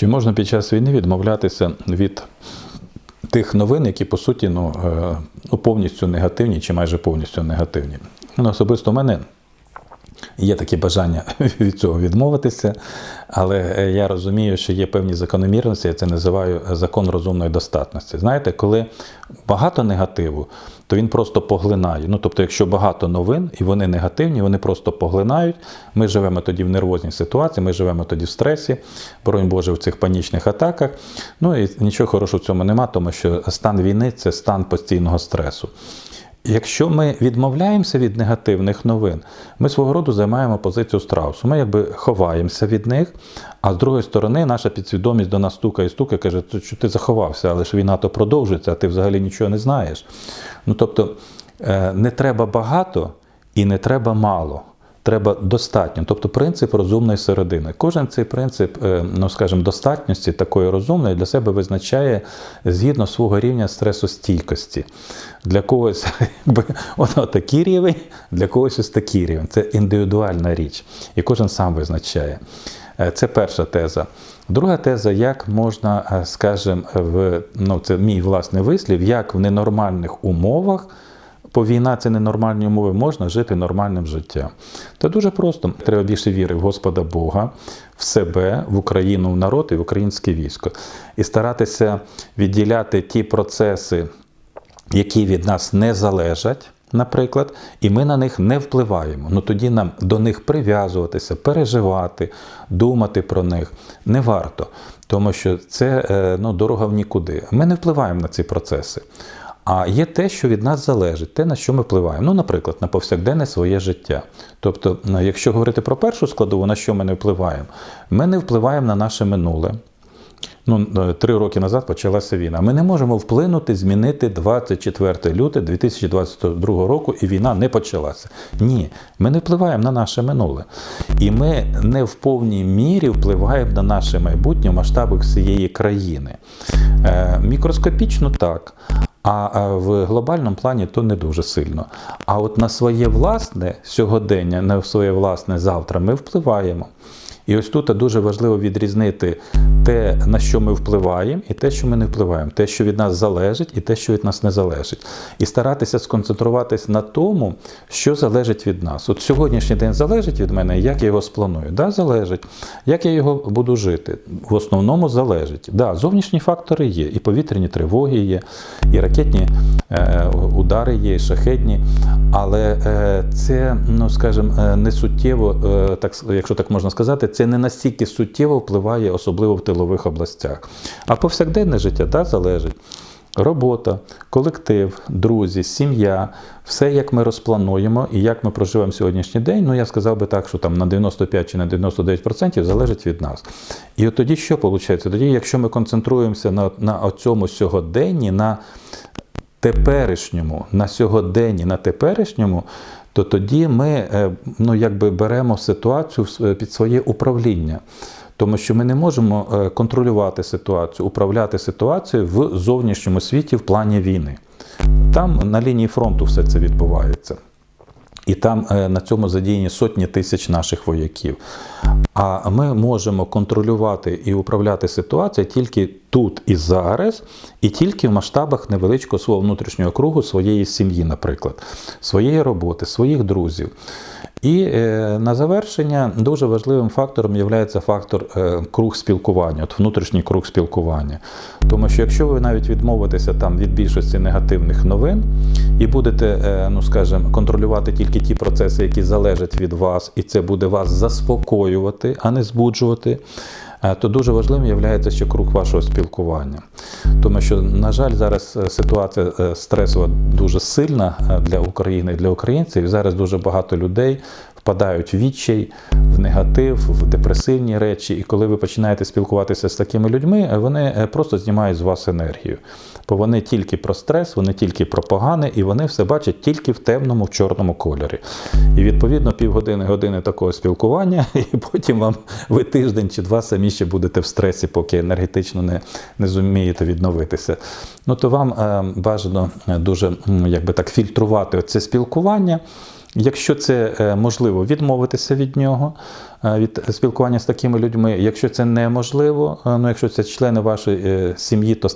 Чи можна під час війни відмовлятися від тих новин, які по суті ну, е, ну, повністю негативні чи майже повністю негативні? Ну, особисто у мене Є таке бажання від цього відмовитися, але е, я розумію, що є певні закономірності, я це називаю закон розумної достатності. Знаєте, коли багато негативу, то він просто поглинає. Ну, тобто, якщо багато новин і вони негативні, вони просто поглинають. Ми живемо тоді в нервозній ситуації, ми живемо тоді в стресі, боронь Боже, в цих панічних атаках. Ну і нічого хорошого в цьому нема, тому що стан війни це стан постійного стресу. Якщо ми відмовляємося від негативних новин, ми свого роду займаємо позицію страусу. Ми якби ховаємося від них, а з другої сторони, наша підсвідомість до нас стукає і стукає, каже, що ти заховався, але ж війна то продовжується, а ти взагалі нічого не знаєш. Ну тобто е, не треба багато і не треба мало. Треба достатньо, тобто принцип розумної середини. Кожен цей принцип, е, ну скажімо, достатності такої розумної для себе визначає згідно свого рівня стресостійкості. Для когось якби, воно такий рівень, для когось ось такий рівень. Це індивідуальна річ, і кожен сам визначає. Е, Це перша теза. Друга теза, як можна, е, скажімо, в ну це мій власний вислів, як в ненормальних умовах. Бо війна це ненормальні умови, можна жити нормальним життям. Це дуже просто. Треба більше віри в Господа Бога, в себе, в Україну, в народ і в українське військо. І старатися відділяти ті процеси, які від нас не залежать. Наприклад, і ми на них не впливаємо. Ну тоді нам до них прив'язуватися, переживати, думати про них не варто, тому що це е, ну, дорога в нікуди. Ми не впливаємо на ці процеси. А є те, що від нас залежить, те, на що ми впливаємо. Ну, наприклад, на повсякденне своє життя. Тобто, якщо говорити про першу складову, на що ми не впливаємо, ми не впливаємо на наше минуле. Ну, три роки назад почалася війна. Ми не можемо вплинути, змінити 24 лютого 2022 року, і війна не почалася. Ні, ми не впливаємо на наше минуле. І ми не в повній мірі впливаємо на наше майбутнє в масштабах всієї країни. Е, мікроскопічно так. А в глобальному плані то не дуже сильно. А от на своє власне сьогодення, на своє власне завтра ми впливаємо. І ось тут дуже важливо відрізнити те, на що ми впливаємо, і те, що ми не впливаємо, те, що від нас залежить, і те, що від нас не залежить. І старатися сконцентруватись на тому, що залежить від нас. От сьогоднішній день залежить від мене, як я його спланую. Да, залежить. Як я його буду жити? В основному залежить. Да, зовнішні фактори є, і повітряні тривоги є, і ракетні е, удари є, і шахетні. Але е, це, ну скажімо, е, не суттєво, е, так, якщо так можна сказати, це не настільки суттєво впливає, особливо в тилових областях. А повсякденне життя да, залежить. Робота, колектив, друзі, сім'я, все, як ми розплануємо і як ми проживаємо сьогоднішній день, ну я сказав би так, що там на 95 чи на 99% залежить від нас. І от тоді що виходить? Тоді, якщо ми концентруємося на на цьому сьогоденні, на теперішньому, на сьогоденні, на теперішньому, то тоді ми е, ну, якби беремо ситуацію під своє управління. Тому що ми не можемо е, контролювати ситуацію, управляти ситуацією в зовнішньому світі в плані війни. Там на лінії фронту все це відбувається. І там е, на цьому задіяні сотні тисяч наших вояків. А ми можемо контролювати і управляти ситуацією тільки тут і зараз, і тільки в масштабах невеличкого свого внутрішнього кругу своєї сім'ї, наприклад, своєї роботи, своїх друзів. І е, на завершення дуже важливим фактором є фактор е, круг спілкування, от внутрішній круг спілкування. Тому що якщо ви навіть відмовитеся там від більшості негативних новин і будете, е, ну скажімо, контролювати тільки ті процеси, які залежать від вас, і це буде вас заспокоювати, а не збуджувати. То дуже важливим є ще круг вашого спілкування. Тому що, на жаль, зараз ситуація стресова дуже сильна для України і для українців. І зараз дуже багато людей впадають в відчай, в негатив, в депресивні речі. І коли ви починаєте спілкуватися з такими людьми, вони просто знімають з вас енергію. Бо вони тільки про стрес, вони тільки про погане, і вони все бачать тільки в темному, в чорному кольорі. І відповідно півгодини години такого спілкування, і потім вам ви тиждень чи два самі ще будете в стресі, поки енергетично не не зумієте відновитися. Ну то вам е, бажано дуже якби так фільтрувати це спілкування. Якщо це е, можливо, відмовитися від нього, е, від спілкування з такими людьми. Якщо це неможливо, е, ну якщо це члени вашої сім'ї, то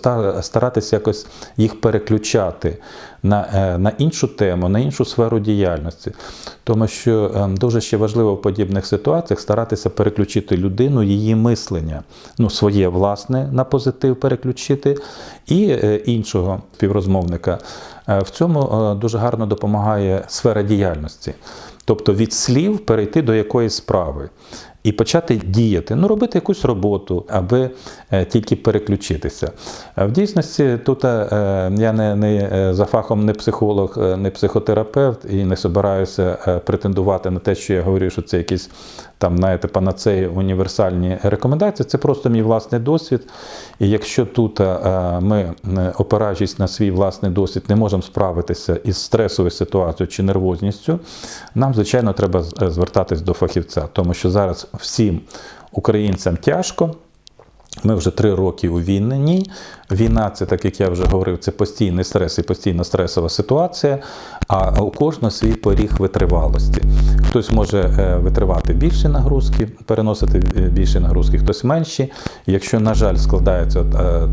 старатися якось їх переключати на, на іншу тему, на іншу сферу діяльності. Тому що дуже ще важливо в подібних ситуаціях старатися переключити людину, її мислення, ну, своє власне на позитив переключити, і іншого співрозмовника. Е, В цьому е, дуже гарно допомагає сфера діяльності. Тобто від слів перейти до якоїсь справи і почати діяти, ну робити якусь роботу, аби е, тільки переключитися. В дійсності тут я не, не за фахом не психолог, не психотерапевт і не собираюся претендувати на те, що я говорю, що це якісь там, знаєте, панацеї універсальні рекомендації. Це просто мій власний досвід. І якщо тут е, ми, е, опираючись на свій власний досвід, не можемо справитися із стресовою ситуацією чи нервозністю, нам, звичайно, треба е, звертатись до фахівця, тому що зараз всім українцям тяжко. Ми вже три роки у війні. Війна, це так як я вже говорив, це постійний стрес і постійна стресова ситуація. А у кожного свій поріг витривалості. Хтось може е, витривати більші нагрузки, переносити е, більші нагрузки, хтось менші. Якщо, на жаль, складається е,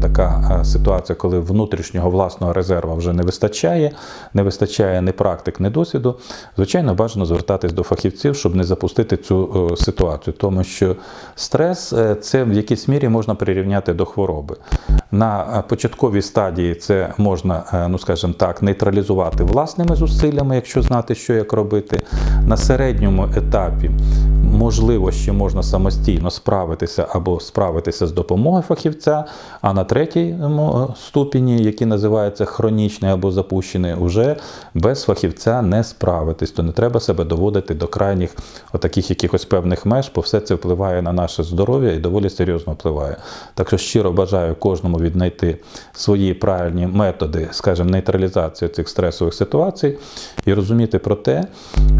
така ситуація, коли внутрішнього власного резерву вже не вистачає, не вистачає ні практик, ні досвіду, звичайно, бажано звертатись до фахівців, щоб не запустити цю ситуацію. Тому що стрес це в якійсь мірі можна прирівняти до хвороби. На е, початковій стадії це можна, е, ну скажімо так, нейтралізувати власними зусиллями, якщо знати, що як робити. На середньому етапі можливо ще можна самостійно справитися або справитися з допомогою фахівця, а на третьому е, ступені, який називається хронічний або запущений, уже без фахівця не справитись. То не треба себе доводити до крайніх отаких якихось певних меж, бо все це впливає на наше здоров'я і доволі серйозно впливає. Так що щиро бажаю кожному віднайти свої правильні методи, скажімо, нейтралізації цих стресових ситуацій і розуміти про те,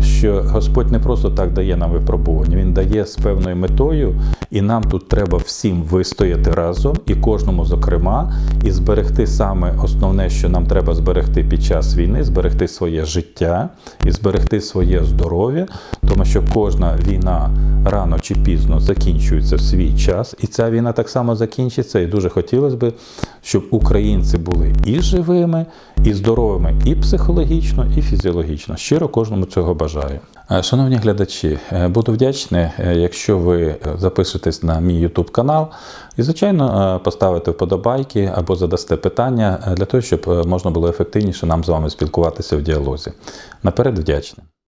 що Господь не просто так дає нам випробування, Він дає з певною метою, і нам тут треба всім вистояти разом, і кожному, зокрема, і зберегти саме основне, що нам треба зберегти під час війни, зберегти своє життя і зберегти своє здоров'я, тому що кожна війна рано чи пізно закінчується в свій час, і ця війна так само закінчиться. І дуже хотілося б, щоб українці були і живими, і здоровими, і психологічно, і фізіологічно. Щиро кожному цього бажаю. Е, Шановні глядачі, е, буду вдячний, е, якщо ви запишетесь на мій YouTube канал і, звичайно, поставите вподобайки або задасте питання для того, щоб можна було ефективніше нам з вами спілкуватися в діалозі. Наперед вдячний.